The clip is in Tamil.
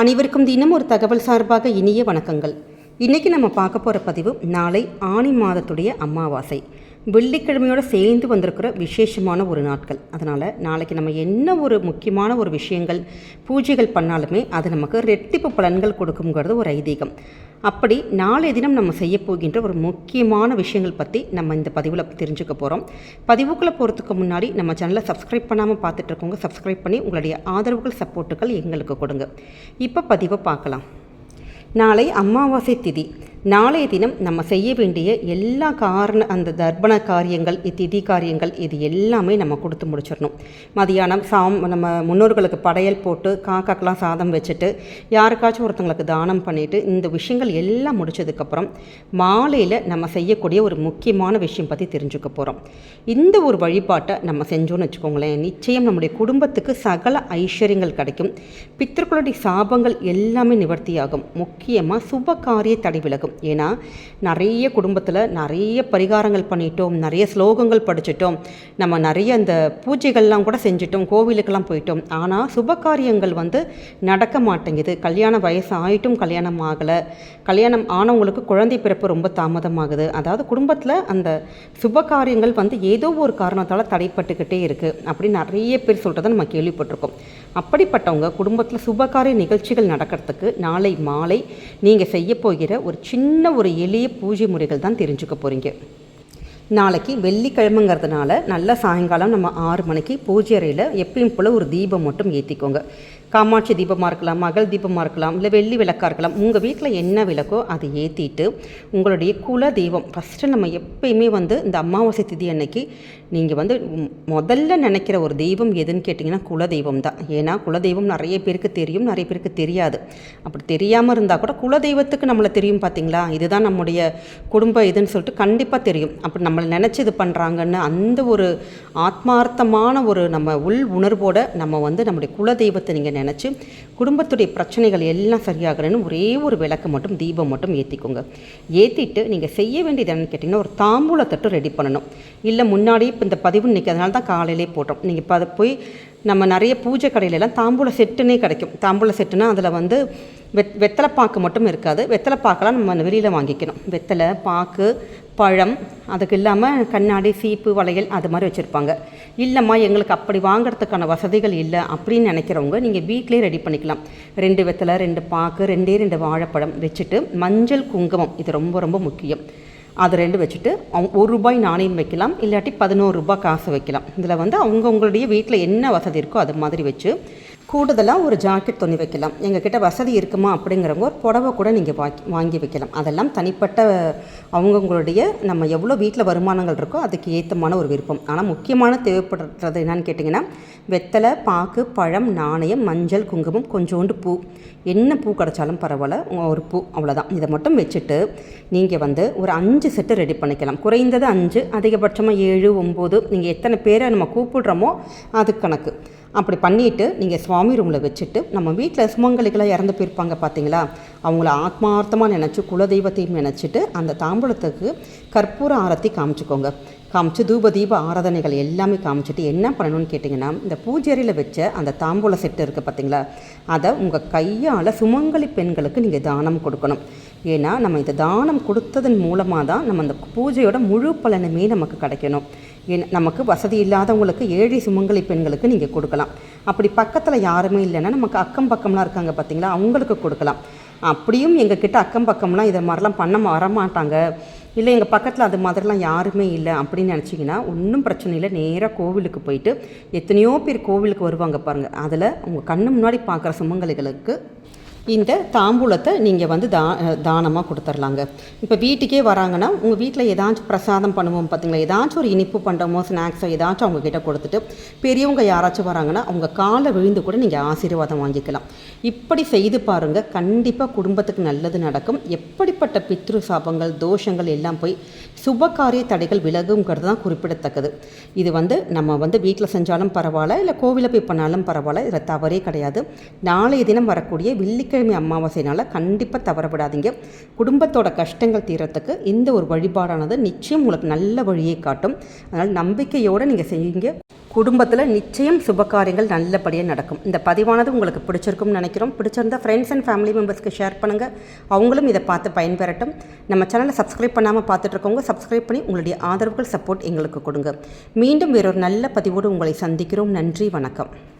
அனைவருக்கும் தினம் ஒரு தகவல் சார்பாக இனிய வணக்கங்கள். இன்றைக்கி நம்ம பார்க்க போகிற பதிவு நாளை ஆணி மாதத்துடைய அமாவாசை. வெள்ளிக்கிழமையோடு சேர்ந்து வந்திருக்கிற விசேஷமான ஒரு நாட்கள். அதனால் நாளைக்கு நம்ம என்ன ஒரு முக்கியமான ஒரு விஷயங்கள் பூஜைகள் பண்ணாலுமே அது நமக்கு ரெட்டிப்பு பலன்கள் கொடுக்குங்கிறது ஒரு ஐதீகம். அப்படி நாளைய தினம் நம்ம செய்ய போகின்ற ஒரு முக்கியமான விஷயங்கள் பற்றி நம்ம இந்த பதிவில் தெரிஞ்சுக்க போகிறோம் பதிவுக்குள்ளே போகிறதுக்கு முன்னாடி நம்ம சேனலை சப்ஸ்கிரைப் பண்ணாமல் பார்த்துட்டு இருக்கவங்க சப்ஸ்கிரைப் பண்ணி உங்களுடைய ஆதரவுகள் சப்போர்ட்டுகள் எங்களுக்கு கொடுங்க. இப்போ பதிவை பார்க்கலாம். நாளை அமாவாசை திதி. நாளைய தினம் நம்ம செய்ய வேண்டிய எல்லா காரண அந்த தர்ப்பண காரியங்கள் திதி காரியங்கள் இது எல்லாமே நம்ம கொடுத்து முடிச்சிடணும். மதியானம் சாம் நம்ம முன்னோர்களுக்கு படையல் போட்டு காக்காக்கெலாம் சாதம் வச்சுட்டு யாருக்காச்சும் ஒருத்தங்களுக்கு தானம் பண்ணிவிட்டு இந்த விஷயங்கள் எல்லாம் முடிச்சதுக்கப்புறம் மாலையில் நம்ம செய்யக்கூடிய ஒரு முக்கியமான விஷயம் பற்றி தெரிஞ்சுக்க போகிறோம் இந்த ஒரு வழிபாட்டை நம்ம செஞ்சோன்னு வச்சுக்கோங்களேன் நிச்சயம் நம்முடைய குடும்பத்துக்கு சகல ஐஸ்வர்யங்கள் கிடைக்கும். பித்தர்களுடைய சாபங்கள் எல்லாமே நிவர்த்தியாகும். முக்கியமாக சுப காரிய தடை விலகும். ஏன்னா நிறைய குடும்பத்தில் நிறைய பரிகாரங்கள் பண்ணிட்டோம் நிறைய ஸ்லோகங்கள் படிச்சிட்டோம் நம்ம நிறைய அந்த பூஜைகள்லாம் கூட செஞ்சிட்டோம் கோவிலுக்கெல்லாம் போயிட்டோம். ஆனால் சுப காரியங்கள் வந்து நடக்க மாட்டேங்குது. கல்யாண வயசு ஆயிட்டும் கல்யாணம் ஆகலை. கல்யாணம் ஆனவங்களுக்கு குழந்தை பிறப்பு ரொம்ப தாமதமாகுது. அதாவது குடும்பத்தில் அந்த சுப காரியங்கள் வந்து ஏதோ ஒரு காரணத்தால் தடைப்பட்டுக்கிட்டே இருக்குது அப்படின்னு நிறைய பேர் சொல்கிறத நம்ம கேள்விப்பட்டிருக்கோம். அப்படிப்பட்டவங்க குடும்பத்தில் சுபகாரிய நிகழ்ச்சிகள் நடக்கிறதுக்கு நாளை மாலை நீங்கள் செய்ய போகிற ஒரு சின்ன ஒரு எளிய பூஜை முறைகள் தான் தெரிஞ்சுக்க போகிறீங்க நாளைக்கு வெள்ளிக்கிழமைங்கிறதுனால நல்ல சாயங்காலம் நம்ம ஆறு மணிக்கு பூஜை அறையில் எப்பயும் போல் ஒரு தீபம் மட்டும் ஏற்றிக்கோங்க காமாட்சி தீபமாக இருக்கலாம் மகள் தீபமாக இருக்கலாம் இல்லை வெள்ளி விளக்காக இருக்கலாம் உங்கள் வீட்டில் என்ன விளக்கோ அதை ஏற்றிட்டு உங்களுடைய குல தெய்வம். ஃபஸ்ட்டு நம்ம எப்பயுமே வந்து இந்த அமாவாசை திதி அன்னைக்கு நீங்கள் வந்து முதல்ல நினைக்கிற ஒரு தெய்வம் எதுன்னு கேட்டிங்கன்னா குலதெய்வம் தான். ஏன்னா குலதெய்வம் நிறைய பேருக்கு தெரியும் நிறைய பேருக்கு தெரியாது. அப்படி தெரியாமல் இருந்தால் கூட குல தெய்வத்துக்கு நம்மளை தெரியும் பார்த்தீங்களா இதுதான் நம்முடைய குடும்ப இதுன்னு சொல்லிட்டு கண்டிப்பாக தெரியும். அப்படி நம்மளை நினச்சி இது பண்ணுறாங்கன்னு அந்த ஒரு ஆத்மார்த்தமான ஒரு நம்ம உள் உணர்வோடு நம்ம வந்து நம்முடைய குலதெய்வத்தை நீங்கள் நினச்சி குடும்பத்துடைய பிரச்சனைகள் எல்லாம் சரியாகணும்னு ஒரே ஒரு விளக்கு மட்டும் தீபம் மட்டும் ஏற்றிக்கோங்க ஏற்றிட்டு நீங்கள் செய்ய வேண்டியது என்னன்னு கேட்டிங்கன்னா ஒரு தாம்பூலத்தட்டு ரெடி பண்ணணும். இல்லை முன்னாடி இப்போ இந்த பதிவு இன்றைக்கி அதனால தான் காலையிலே போட்டோம் நீங்கள் இப்போ அதை போய் நம்ம நிறைய பூஜை கடையிலலாம் தாம்பூல செட்டுன்னே கிடைக்கும். தாம்பூல செட்டுனா அதில் வந்து வெத் வெத்தலை பாக்கு மட்டும் இருக்காது. வெத்தலை பாக்கெல்லாம் நம்ம வெளியில் வாங்கிக்கணும். வெத்தலை பாக்கு பழம் அதுக்கு இல்லாமல் கண்ணாடி சீப்பு வளையல் அது மாதிரி வச்சுருப்பாங்க. இல்லைம்மா எங்களுக்கு அப்படி வாங்குறதுக்கான வசதிகள் இல்லை அப்படின்னு நினைக்கிறவங்க நீங்கள் வீட்டிலே ரெடி பண்ணிக்கலாம். ரெண்டு வெத்தலை ரெண்டு பாக்கு ரெண்டே ரெண்டு வாழைப்பழம் வச்சுட்டு மஞ்சள் குங்குமம் இது ரொம்ப ரொம்ப முக்கியம். அது ரெண்டு வச்சுட்டு அவங்க ஒரு ரூபாய் நாணயம் வைக்கலாம் இல்லாட்டி பதினோரு ரூபாய் காசு வைக்கலாம். இதில் வந்து அவங்கவுங்களுடைய வீட்டில் என்ன வசதி இருக்கோ அது மாதிரி வச்சு கூடுதலாக ஒரு ஜாக்கெட் துணி வைக்கலாம். எங்ககிட்ட வசதி இருக்குமா அப்படிங்கிறவங்க ஒரு புடவை கூட நீங்கள் வாங்கி வாங்கி வைக்கலாம். அதெல்லாம் தனிப்பட்ட அவங்கவுங்களுடைய நம்ம எவ்வளோ வீட்டில் வருமானங்கள் இருக்கோ அதுக்கு ஏற்றமான ஒரு விருப்பம். ஆனால் முக்கியமான தேவைப்படுறது என்னன்னு கேட்டிங்கன்னா வெத்தலை பாக்கு பழம் நாணயம் மஞ்சள் குங்குமம் கொஞ்சோண்டு பூ. என்ன பூ கிடச்சாலும் பரவாயில்ல ஒரு பூ அவ்வளோதான் இதை மட்டும் வச்சுட்டு நீங்கள் வந்து ஒரு அஞ்சு செட்டு ரெடி பண்ணிக்கலாம். குறைந்தது அஞ்சு அதிகபட்சமாக ஏழு ஒம்பது நீங்கள் எத்தனை பேரை நம்ம கூப்பிடுறோமோ அது கணக்கு. அப்படி பண்ணிவிட்டு நீங்கள் சுவாமி ரூமில் வச்சுட்டு நம்ம வீட்டில் சுமங்கலிகளாக இறந்து போயிருப்பாங்க பார்த்தீங்களா அவங்கள ஆத்மார்த்தமாக நினச்சி குலதெய்வத்தையும் நினச்சிட்டு அந்த தாம்பூலத்துக்கு கற்பூர ஆரத்தி காமிச்சுக்கோங்க. காமிச்சு தூப தீப ஆராதனைகள் எல்லாமே காமிச்சிட்டு என்ன பண்ணணும்னு கேட்டிங்கன்னா இந்த பூஜரியில் வச்ச அந்த தாம்பூல செட்டு இருக்குது பார்த்தீங்களா அதை உங்கள் கையால் சுமங்கலி பெண்களுக்கு நீங்கள் தானம் கொடுக்கணும். ஏன்னா நம்ம இந்த தானம் கொடுத்ததன் மூலமாக தான் நம்ம அந்த பூஜையோட முழு பலனுமே நமக்கு கிடைக்கணும். நமக்கு வசதி இல்லாதவங்களுக்கு ஏழை சுமங்கலி பெண்களுக்கு நீங்கள் கொடுக்கலாம். அப்படி பக்கத்தில் யாருமே இல்லைன்னா நமக்கு அக்கம் பக்கம்லாம் இருக்காங்க பார்த்தீங்களா அவங்களுக்கு கொடுக்கலாம். அப்படியும் எங்ககிட்ட அக்கம் பக்கம்லாம் இதை மாதிரிலாம் பண்ண வரமாட்டாங்க. இல்லை எங்கள் பக்கத்தில் அது மாதிரிலாம் யாருமே இல்லை அப்படின்னு நினச்சிங்கன்னா ஒன்றும் பிரச்சனை இல்லை. நேராக கோவிலுக்கு போயிட்டு எத்தனையோ பேர் கோவிலுக்கு வருவாங்க பாருங்கள் அதில் உங்கள் கண்ணு முன்னாடி பார்க்குற சுமங்கலிகளுக்கு இந்த தாம்பூலத்தை நீங்கள் வந்து தா தானமாக கொடுத்துர்லாங்க. இப்போ வீட்டுக்கே வராங்கன்னா உங்கள் வீட்டில் ஏதாச்சும் பிரசாதம் பண்ணுவோம் பார்த்தீங்களா ஏதாச்சும் ஒரு இனிப்பு பண்ணுறோமோ ஸ்நாக்ஸோ ஏதாச்சும் அவங்க கிட்ட கொடுத்துட்டு பெரியவங்க யாராச்சும் வராங்கன்னா அவங்க காலை விழுந்து கூட நீங்கள் ஆசீர்வாதம் வாங்கிக்கலாம். இப்படி செய்து பாருங்கள் கண்டிப்பாக குடும்பத்துக்கு நல்லது நடக்கும். எப்படிப்பட்ட பித்ரு சாபங்கள் தோஷங்கள் எல்லாம் போய் சுபகாரிய தடைகள் விலகுங்கிறது தான் குறிப்பிடத்தக்கது. இது வந்து நம்ம வந்து வீட்டில் செஞ்சாலும் பரவாயில்ல இல்லை கோவிலில் போய் பண்ணாலும் பரவாயில்ல. இதில் தவறே கிடையாது. நாளைய தினம் வரக்கூடிய வெள்ளிக்கிழமை அமாவாசைனால கண்டிப்பாக தவறப்படாதீங்க. குடும்பத்தோட கஷ்டங்கள் தீரத்துக்கு இந்த ஒரு வழிபாடானது நிச்சயம் உங்களுக்கு நல்ல வழியை காட்டும். அதனால் நம்பிக்கையோடு நீங்கள் செய்யுங்க. குடும்பத்தில் நிச்சயம் சுபகாரியங்கள் நல்லபடியாக நடக்கும். இந்த பதிவானது உங்களுக்கு பிடிச்சிருக்கும்னு நினைக்கிறோம். பிடிச்சிருந்தா ஃப்ரெண்ட்ஸ் அண்ட் ஃபேமிலி மெம்பர்ஸ்க்கு ஷேர் பண்ணுங்கள் அவங்களும் இதை பார்த்து பயன்பெறட்டும். நம்ம சேனலை சப்ஸ்கிரைப் பண்ணாமல் பார்த்துட்டு இருக்கவங்க சப்ஸ்கிரைப் பண்ணி உங்களுடைய ஆதரவுகள் சப்போர்ட் எங்களுக்கு கொடுங்க. மீண்டும் வேறொரு நல்ல பதிவோடு உங்களை சந்திக்கிறோம். நன்றி வணக்கம்.